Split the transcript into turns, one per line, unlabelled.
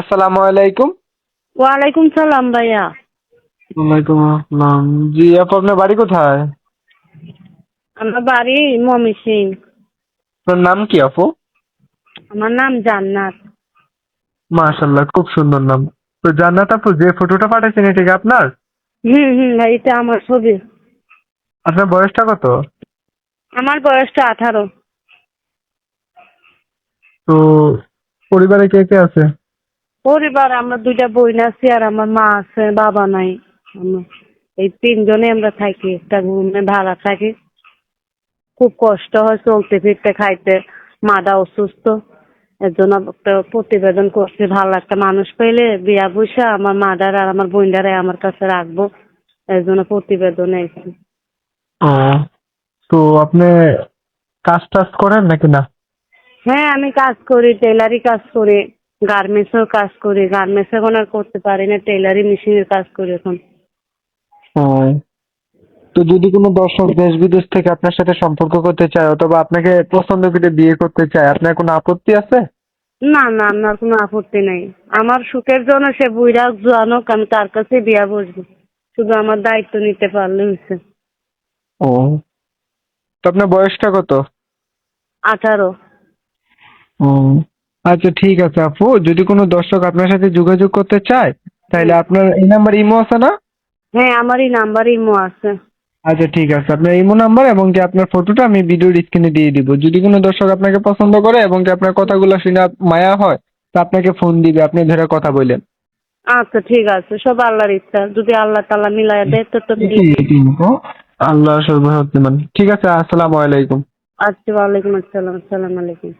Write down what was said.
আসসালামু আলাইকুম।
ওয়ালাইকুম সালাম ভাইয়া।
ওয়ালাইকুম আসসালাম। জি আপু আপনার বাড়ি কোথায়?
আমার বাড়ি মমি সিং
আপনার নাম কি আপু?
আমার নাম জান্নাত।
মাশাল্লাহ খুব সুন্দর নাম। তো জান্নাত আপু যে ফটোটা পাঠাচ্ছেন এটা কি আপনার?
হুম হুম এটা আমার ছবি।
আপনার বয়সটা কত?
আমার বয়সটা আঠারো।
তো পরিবারে কে কে আছে?
পরিবার আমরা দুইটা বোন আছি আর আমার মা আছে বাবা নাই। এই তিনজনে আমরা থাকি একটা রুমে ভাড়া থাকি। খুব কষ্ট হয় চলতে ফিরতে খাইতে। মাটা অসুস্থ। এর জন্য একটা প্রতিবেদন করছি ভালো একটা মানুষ পেলে বিয়া বসে আমার মাদার আর আমার বোনদারে আমার কাছে রাখব। এর জন্য প্রতিবেদনে এসেছি।
তো আপনি কাজ টাজ করেন নাকি না?
হ্যাঁ আমি কাজ করি টেলারি কাজ করি। গার্মেন্টসেও কাজ করি গার্মেন্টস এখন আর করতে পারি না টেলারি মেশিনের কাজ করি এখন।
তো যদি কোনো দর্শক দেশ বিদেশ থেকে আপনার সাথে সম্পর্ক করতে চায় অথবা আপনাকে পছন্দ করে বিয়ে করতে চায় আপনার কোনো আপত্তি আছে?
না না আমার কোনো আপত্তি নেই। আমার সুখের জন্য সে বুইরা জোয়ানোক আমি তার কাছে বিয়া বসবো। শুধু আমার দায়িত্ব নিতে পারলে হয়েছে
ও। তো আপনার বয়সটা কত?
আঠারো।
ও। আচ্ছা ঠিক আছে আপু। যদি কোনো দর্শক আপনার সাথে যোগাযোগ করতে চায় তাহলে আপনার এই নাম্বার ইমো আছে না?
হ্যাঁ আমার এই নাম্বার ইমো আছে।
আচ্ছা ঠিক আছে। আপনার ইমো নাম্বার এবং কি আপনার ফটোটা আমি ভিডিওর স্ক্রিনে দিয়ে দিব। যদি কোনো দর্শক আপনাকে পছন্দ করে এবং কি আপনার কথাগুলো শুনে মায়া হয় তা আপনাকে ফোন দিবে। আপনি ধরে কথা বললেন।
আচ্ছা ঠিক আছে। সব আল্লাহর ইচ্ছা। যদি আল্লাহ তালা মিলাই দেয় তো তো
আল্লাহ সর্বশক্তিমান। ঠিক আছে আসসালামু আলাইকুম।
আচ্ছা ওয়ালাইকুম আসসালাম। আসসালামু আলাইকুম।